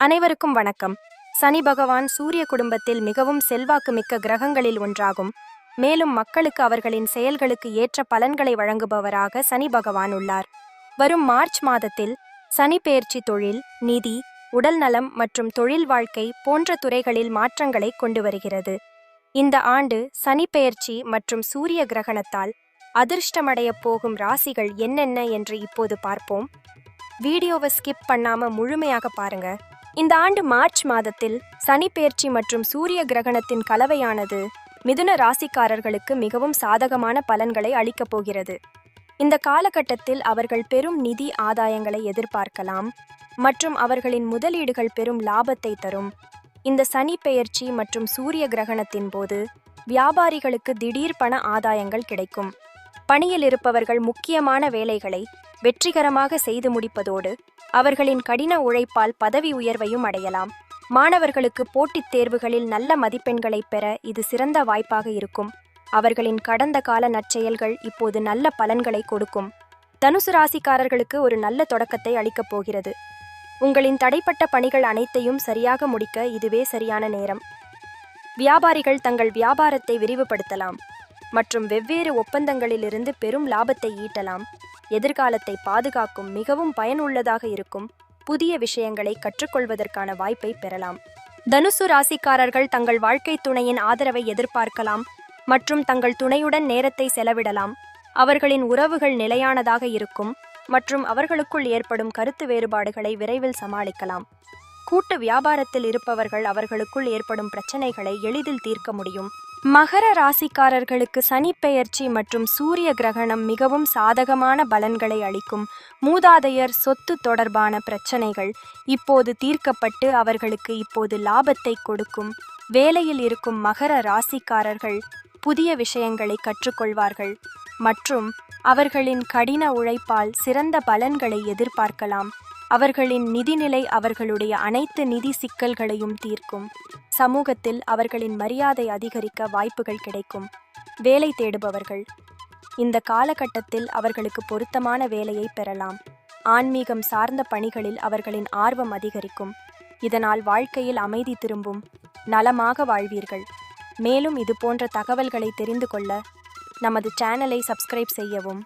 அனைவருக்கும் வணக்கம். சனி பகவான் சூரிய குடும்பத்தில் மிகவும் செல்வாக்கு மிக்க கிரகங்களில் ஒன்றாகும். மேலும் மக்களுக்கு அவர்களின் செயல்களுக்கு ஏற்ற பலன்களை வழங்குபவராக சனி பகவான் உள்ளார். வரும் மார்ச் மாதத்தில் சனி பெயர்ச்சி தொழில் நிதி உடல் நலம் மற்றும் தொழில் வாழ்க்கை போன்ற துறைகளில் மாற்றங்களை கொண்டு வருகிறது. இந்த ஆண்டு சனி பெயர்ச்சி மற்றும் சூரிய கிரகணத்தால் அதிர்ஷ்டமடையப் போகும் ராசிகள் என்னென்ன என்று இப்போது பார்ப்போம். வீடியோவை ஸ்கிப் பண்ணாம முழுமையாக பாருங்க. இந்த ஆண்டு மார்ச் மாதத்தில் சனி பெயர்ச்சி மற்றும் சூரிய கிரகணத்தின் கலவையானது மிதுன ராசிக்காரர்களுக்கு மிகவும் சாதகமான பலன்களை அளிக்கப் போகிறது. இந்த காலகட்டத்தில் அவர்கள் பெரும் நிதி ஆதாயங்களை எதிர்பார்க்கலாம் மற்றும் அவர்களின் முதலீடுகள் பெரும் லாபத்தை தரும். இந்த சனி பெயர்ச்சி மற்றும் சூரிய கிரகணத்தின் போது வியாபாரிகளுக்கு திடீர் பண ஆதாயங்கள் கிடைக்கும். பணியில் இருப்பவர்கள் முக்கியமான வேலைகளை வெற்றிகரமாக செய்து முடிப்பதோடு அவர்களின் கடின உழைப்பால் பதவி உயர்வையும் அடையலாம். மாணவர்களுக்கு போட்டித் தேர்வுகளில் நல்ல மதிப்பெண்களை பெற இது சிறந்த வாய்ப்பாக இருக்கும். அவர்களின் கடந்த கால நற்செயல்கள் இப்போது நல்ல பலன்களை கொடுக்கும். தனுசு ராசிக்காரர்களுக்கு ஒரு நல்ல தொடக்கத்தை அளிக்கப் போகிறது. உங்களின் தடைப்பட்ட பணிகள் அனைத்தையும் சரியாக முடிக்க இதுவே சரியான நேரம். வியாபாரிகள் தங்கள் வியாபாரத்தை விரிவுபடுத்தலாம். மற்றும் வெவ்வேறு ஒப்பந்தங்களிலிருந்து பெரும் லாபத்தை ஈட்டலாம். எதிர்காலத்தை பாதுகாக்கும் மிகவும் பயனுள்ளதாக இருக்கும். புதிய விஷயங்களை கற்றுக்கொள்வதற்கான வாய்ப்பை பெறலாம். தனுசு ராசிக்காரர்கள் தங்கள் வாழ்க்கை துணையின் ஆதரவை எதிர்பார்க்கலாம் மற்றும் தங்கள் துணையுடன் நேரத்தை செலவிடலாம். அவர்களின் உறவுகள் நிலையானதாக இருக்கும் மற்றும் அவர்களுக்குள் ஏற்படும் கருத்து வேறுபாடுகளை விரைவில் சமாளிக்கலாம். கூட்டு வியாபாரத்தில் இருப்பவர்கள் அவர்களுக்குள் ஏற்படும் பிரச்சனைகளை எளிதில் தீர்க்க முடியும். மகர ராசிக்காரர்களுக்கு சனி பெயர்ச்சி மற்றும் சூரிய கிரகணம் மிகவும் சாதகமான பலன்களை அளிக்கும் மூதாதையர் சொத்து தொடர்பான பிரச்சனைகள் இப்போது தீர்க்கப்பட்டு அவர்களுக்கு இப்போது லாபத்தை கொடுக்கும். வேலையில் இருக்கும் மகர ராசிக்காரர்கள் புதிய விஷயங்களை கற்றுக்கொள்வார்கள். மற்றும் அவர்களின் கடின உழைப்பால் சிறந்த பலன்களை எதிர்பார்க்கலாம். அவர்களின் நிதிநிலை அவர்களுடைய அனைத்து நிதி சிக்கல்களையும் தீர்க்கும். சமூகத்தில் அவர்களின் மரியாதை அதிகரிக்க வாய்ப்புகள் கிடைக்கும். வேலை தேடுபவர்கள். இந்த காலகட்டத்தில் அவர்களுக்கு பொருத்தமான வேலையை பெறலாம். ஆன்மீகம் சார்ந்த பணிகளில் அவர்களின் ஆர்வம் அதிகரிக்கும். இதனால் வாழ்க்கையில் அமைதி திரும்பும். நலமாக வாழ்வீர்கள். மேலும் இது போன்ற தகவல்களை தெரிந்து கொள்ள நமது சேனலை சப்ஸ்கிரைப் செய்யவும்.